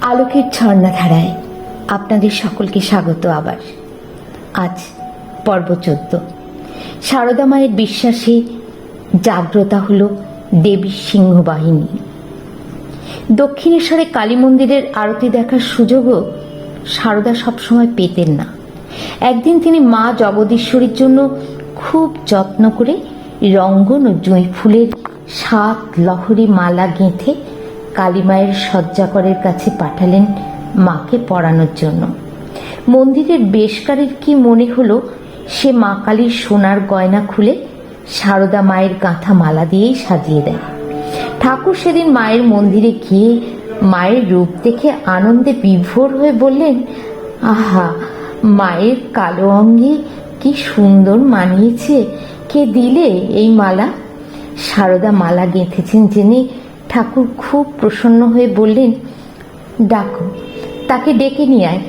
আলোকের ঝর্ণাধারায় আপনাদের সকলকে স্বাগত আবার। আজ পর্ব চোদ্দ। সারদা মায়ের বিশ্বাসে জাগ্রতা হল দেবীর সিংহবাহিনী। দক্ষিণেশ্বরে কালী মন্দিরের আরতি দেখার সুযোগও সারদা সবসময় পেতেন না। একদিন তিনি মা জগদীশ্বরীর জন্য খুব যত্ন করে রঙ্গন ও জুঁই ফুলের সাত লহরী মালা গেঁথে কালীমায়ের শয্যাকরের কাছে পাঠালেন মাকে পড়ানোর জন্য। মন্দিরের বেশকারের কি মনে হলো, সে মা কালীর সোনার গয়না খুলে সারদা মায়ের গাঁথা মালা দিয়েই সাজিয়ে দেয়। ঠাকুর সেদিন মায়ের মন্দিরে গিয়ে মায়ের রূপ দেখে আনন্দে বিভোর হয়ে বললেন, আহা, মায়ের কালো অঙ্গে কি সুন্দর মানিয়েছে, কে দিলে এই মালা? সারদা মালা গেঁথেছেন জেনে ঠাকুর খুব প্রসন্ন হয়ে বললেন, ডাকো, তাকে ডেকে নিয়ে আয়।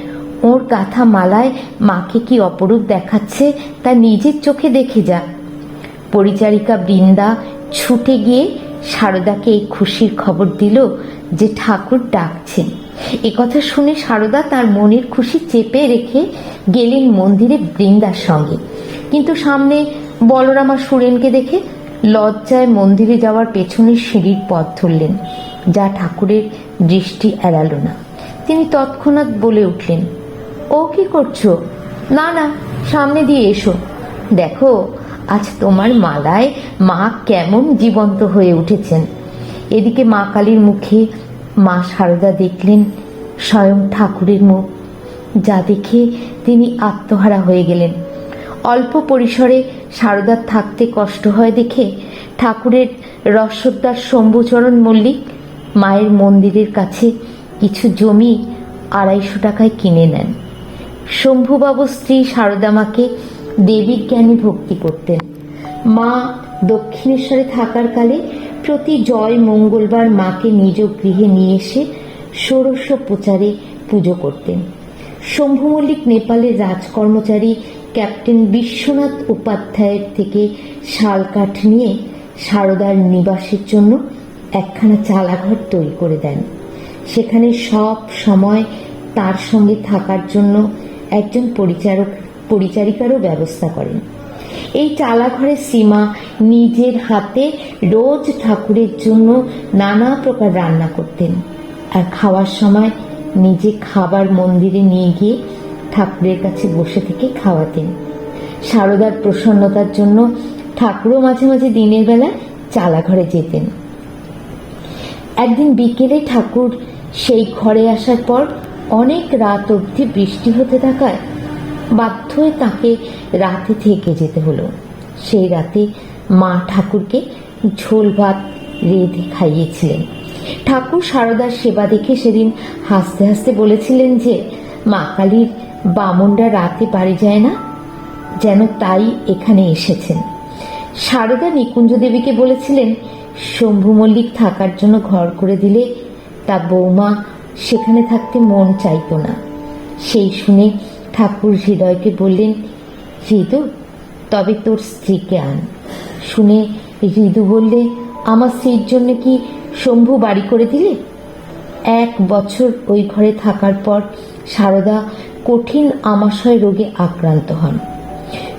ওর গাথা মালায় মাকে কি অপরূপ দেখাচ্ছে তা নিজের চোখে দেখে যা। পরিচারিকা বৃন্দা ছুটে গিয়ে সারদাকে এই খুশির খবর দিল যে ঠাকুর ডাকছেন। কথা শুনে সারদা তার মনের খুশি চেপে রেখে গেলেন মন্দিরে বৃন্দার সঙ্গে। কিন্তু সামনে বলরামা সুরেনকে দেখে লজ্জায় মন্দিরে যাওয়ার পেছনের সিঁড়ির পথ ধরলেন, যা ঠাকুরের দৃষ্টি এড়ালো না। তিনি তৎক্ষণাৎ বলে উঠলেন, ও কি করছ? না না, সামনে দিয়ে এসো। দেখো, আজ তোমার মালায় মা কেমন জীবন্ত হয়ে উঠেছেন। এদিকে মা কালীর মুখে মা সারদা দেখলেন স্বয়ং ঠাকুরের মুখ, যা দেখে তিনি আত্মহারা হয়ে গেলেন। অল্প পরিসরে সারদার থাকতে কষ্ট হয় দেখে ঠাকুরের রসদার শম্ভুচরণ মল্লিক মায়ের মন্দিরের কাছে কিছু জমি আড়াইশো টাকায় কিনে নেন। শম্ভুবাবু স্ত্রী সারদামাকে দেবীর জ্ঞানী ভক্তি করতেন। মা দক্ষিণেশ্বরে থাকার কালে প্রতি জয় মঙ্গলবার মাকে নিজ গৃহে নিয়ে এসে ষোড়শ প্রচারে পুজো করতেন। শম্ভু মল্লিক নেপালের রাজকর্মচারী ক্যাপ্টেন বিশ্বনাথ উপাধ্যায়ের থেকে শাল কাঠ নিয়ে সারদার নিবাসের জন্য একখানা চালাঘর তৈরি করে দেন। সেখানে সব সময় তার সঙ্গে থাকার জন্য একজন পরিচারক, পরিচারিকারও ব্যবস্থা করেন। এই চালাঘরের সীমা নিজের হাতে রোজ ঠাকুরের জন্য নানা প্রকার রান্না করতেন। আর খাওয়ার সময় নিজে খাবার মন্দিরে নিয়ে গিয়ে ঠাকুরের কাছে বসে থেকে খাওয়াতেন। সারদার প্রসন্নতার জন্য ঠাকুরও মাঝে মাঝে দিনের বেলা চালাঘরে যেতেন। একদিন বিকেলে ঠাকুর সেই ঘরে আসার পর অনেক রাত অবধি বৃষ্টি হতে থাকায় বাধ্য হয়ে তাকে রাতে থেকে যেতে হলো। সেই রাতে মা ঠাকুরকে ঝোল ভাত রেঁধে খাইয়েছিলেন। ঠাকুর সারদার সেবা দেখে সেদিন হাসতে হাসতে বলেছিলেন যে, মা কালীর বামনরা রাতে বাড়ি যায় না? যেন তাই এখানে এসেছেন। সারদা নিকুঞ্জ দেবীকে বলেছিলেন, শম্ভু মল্লিক থাকার জন্য ঘর করে দিলে তা বৌমা সেখানে থাকতে মন চাইতো না। সেই শুনে ঠাকুর হৃদয়কে বললেন, হৃদু, তবে তোর স্ত্রীকে আন। শুনে হৃদু বললে, আমার স্ত্রীর জন্য কি শম্ভু বাড়ি করে দিলে? এক বছর ওই ঘরে থাকার পর সারদা কঠিন আমাশয় রোগে আক্রান্ত হন।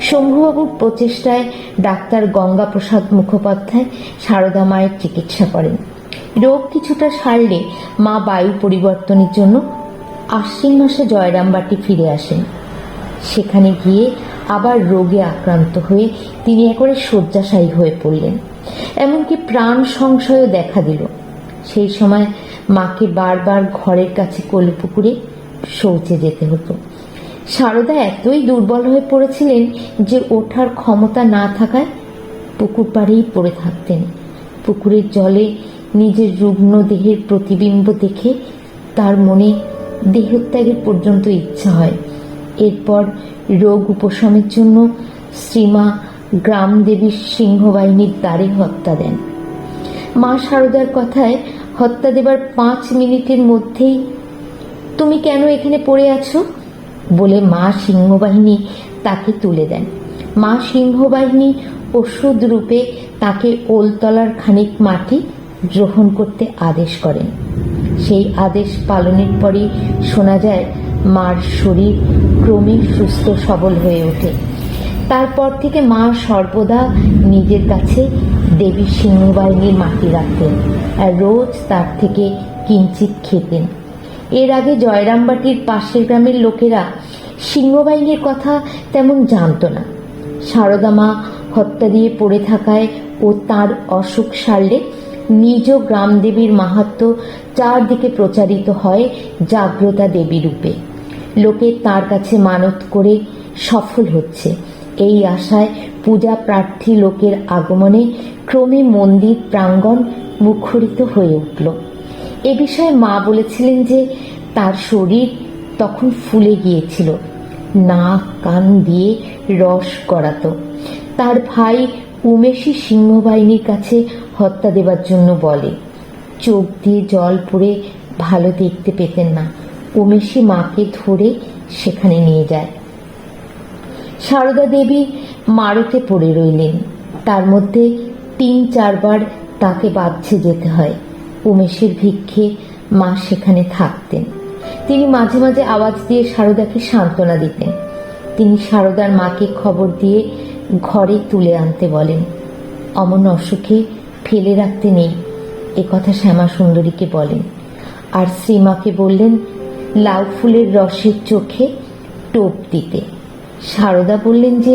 শম্ভুবাবুর প্রচেষ্টায় ডাক্তার গঙ্গাপ্রসাদ মুখোপাধ্যায় সারদা মায়ের চিকিৎসা করেন। রোগ কিছুটা সারলে মা বায়ু পরিবর্তনের জন্য আশ্বিন মাসে জয়রামবাটি ফিরে আসেন। সেখানে গিয়ে আবার রোগে আক্রান্ত হয়ে তিনি একবারে শয্যাশায়ী হয়ে পড়লেন। এমনকি প্রাণ সংশয়ও দেখা দিল। সেই সময় মাকে বারবার ঘরের কাছে কলপুকুরে শৌচে যেতে হতো। সারদা এতই দুর্বল হয়ে পড়েছিলেন যে ওঠার ক্ষমতা না থাকায় পুকুর পাড়েই পড়ে থাকতেন। পুকুরের জলে নিজের রুগ্ন দেহের প্রতিবিম্ব দেখে তার মনে দেহত্যাগের পর্যন্ত ইচ্ছা হয়। এরপর রোগ উপশমের জন্য শ্রীমা গ্রাম দেবীর সিংহবাহিনীর দ্বারে হত্যা দেন। মা সারদার কথায় হত্যা দেবার পাঁচ মিনিটের মধ্যেই তুমি কেন এখানে পড়ে আছো? বলে মা সিংহবাহিনী তাকে তুলে দেন। মা সিংহবাহিনী ওষুধ রূপে তাকে ওলতলার খানিক মাটি গ্রহণ করতে আদেশ করেন। সেই আদেশ পালনের পরই শোনা যায়, মার শরীর ক্রমে সুস্থ সবল হয়ে ওঠে। তারপর থেকে মা সর্বদা নিজের কাছে দেবী সিংহবাহিনীর মাটি রাখতেন আর রোজ তার থেকে কিঞ্চিত খেতেন। এর আগে জয়রামবাটির পাশের গ্রামের লোকেরা সিংহবাহিনীর কথা তেমন জানতো না। সারদা মা হত্যা দিয়ে পড়ে থাকায় ও তার অসুখ সারলে নিজ গ্রামদেবীর মাহাত্ম্য চারদিকে প্রচারিত হয় জাগ্রতা দেবী রূপে। লোকে তার কাছে মানত করে সফল হচ্ছে। এই আশায় পূজা প্রার্থী লোকের আগমনে ক্রমে মন্দির প্রাঙ্গণ মুখরিত হয়ে উঠল। এ বিষয়ে মা বলেছিলেন যে তার শরীর তখন ফুলে গিয়েছিল। নাক, কান দিয়ে রস গড়াতো। তার ভাই উমেশী সিংহবাহিনীর কাছে হত্যা দেবার জন্য বলে। চোখ দিয়ে জল পড়ে ভালো দেখতে পেতেন না। উমেশী মাকে ধরে সেখানে নিয়ে যায়। সারদা দেবী মারুতে পড়ে রইলেন। তার মধ্যে তিন চারবার তাকে বাঁধছে যেতে হয়। উমেশের ভিক্ষে মা সেখানে থাকতেন। তিনি মাঝে মাঝে আওয়াজ দিয়ে সারদাকে সান্ত্বনা দিতেন। তিনি সারদার মাকে খবর দিয়ে ঘরে তুলে আনতে বলেন, অমন অসুখে ফেলে রাখতে নেই। এ কথা শ্যামা সুন্দরীকে বলেন। আর শ্রীমাকে বললেন, লাউ ফুলের রসের চোখে টোপ দিতে। সারদা বললেন যে,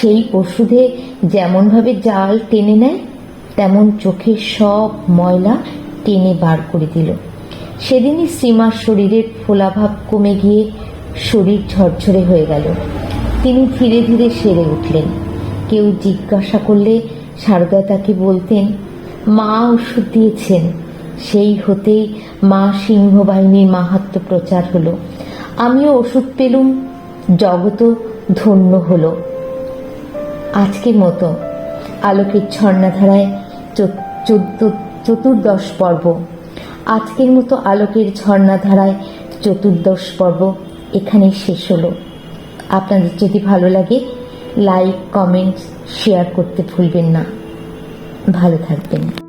সেই ওষুধে যেমনভাবে জাল টেনে নেয়, তেমন চোখের সব ময়লা টেনে বার করে দিল। সেদিনই শ্রীমার শরীরের ফোলাভাব কমে গিয়ে শরীর ঝরঝরে হয়ে গেল। তিনি ধীরে ধীরে সেরে উঠলেন। কেউ জিজ্ঞাসা করলে সারদা তাকে বলতেন, মা ওষুধ দিয়েছেন। সেই হতেই মা সিংহবাহিনীর মাহাত্ম প্রচার হলো। আমিও ওষুধ পেলুম। জগত ধন্য হলো। আজকের মতো আলোকের ঝর্ণাধারায় চোদ্দ- চতুর্দশ পর্ব। আজকের মতো আলোকের ঝর্ণাধারায় চতুর্দশ পর্ব এখানে শেষ হলো। আপনাদের যদি ভালো লাগে, লাইক কমেন্টস শেয়ার করতে ভুলবেন না। ভালো থাকবেন।